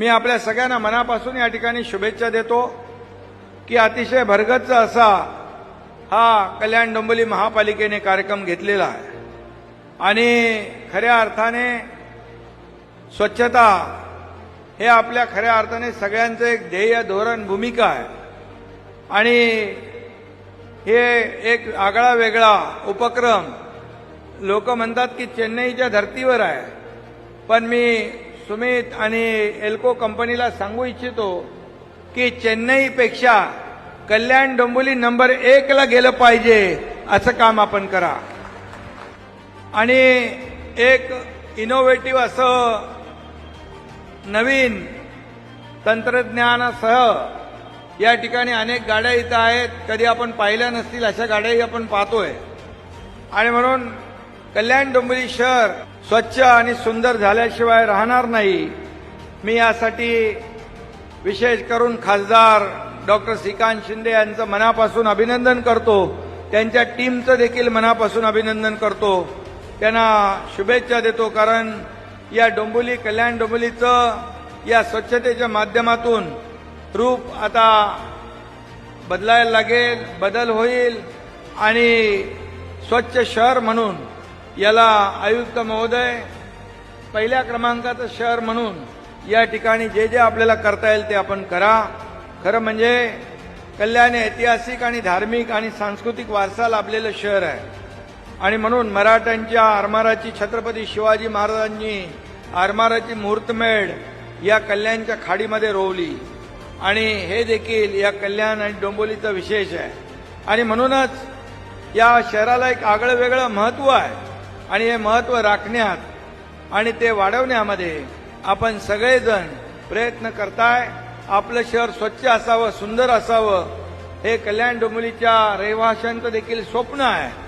मी आपल्या सगळ्यांना मनापासून या ठिकाणी शुभेच्छा देतो की अतिशय भरगच्च असा हा कल्याण डोंबली महापालिकेने कार्यक्रम घेतलेला आहे. आणि खऱ्या अर्थाने स्वच्छता हे आपल्या खऱ्या अर्थाने सगळ्यांचं एक ध्येय धोरण भूमिका आहे. आणि हे एक आगळा वेगळा उपक्रम लोक म्हणतात की चेन्नईच्या धर्तीवर आहे. पण मी सुमित आणि एल्को कंपनीला सांगू इच्छितो की चेन्नईपेक्षा कल्याण डोंबोली नंबर एकला गेलं पाहिजे असं काम आपण करा. आणि एक इनोव्हेटिव्ह असं नवीन तंत्रज्ञानासह या ठिकाणी अनेक गाड्या इथं आहेत. कधी आपण पाहिल्या नसतील अशा गाड्याही आपण पाहतोय. आणि म्हणून कल्याण डोंबिवली शहर स्वच्छ आणि सुंदर झाल्याशिवाय राहणार नाही. मी यासाठी विशेष करून खासदार डॉक्टर श्रीकांत शिंदे यांचं मनापासून अभिनंदन करतो. त्यांच्या टीमचं देखील मनापासून अभिनंदन करतो. त्यांना शुभेच्छा देतो कारण या डोंबिवली कल्याण डोंबिवलीचं या स्वच्छतेच्या माध्यमातून रूप आता बदलायला लागेल बदल होईल आणि स्वच्छ शहर म्हणून याला आयुक्त महोदय पहिल्या क्रमांकाचं शहर म्हणून या ठिकाणी जे जे आपल्याला करता येईल ते आपण करा. खरं म्हणजे कल्याण ऐतिहासिक आणि धार्मिक आणि सांस्कृतिक वारसा लाभलेलं शहर आहे. आणि म्हणून मराठ्यांच्या आरमाराची छत्रपती शिवाजी महाराजांनी आरमाराची मुहूर्तमेढ या कल्याणच्या खाडीमध्ये रोवली. आणि हे देखील या कल्याण आणि डोंबिवलीचं विशेष आहे. आणि म्हणूनच या शहराला एक आगळं वेगळं महत्त्व आहे. आणि हे महत्त्व राखण्यात आणि ते वाढवण्यामध्ये आपण सगळेजण प्रयत्न करताय. आपलं शहर स्वच्छ असावं सुंदर असावं. हे कल्याण डोंबिवलीच्या रहिवाशांचं देखील स्वप्न आहे.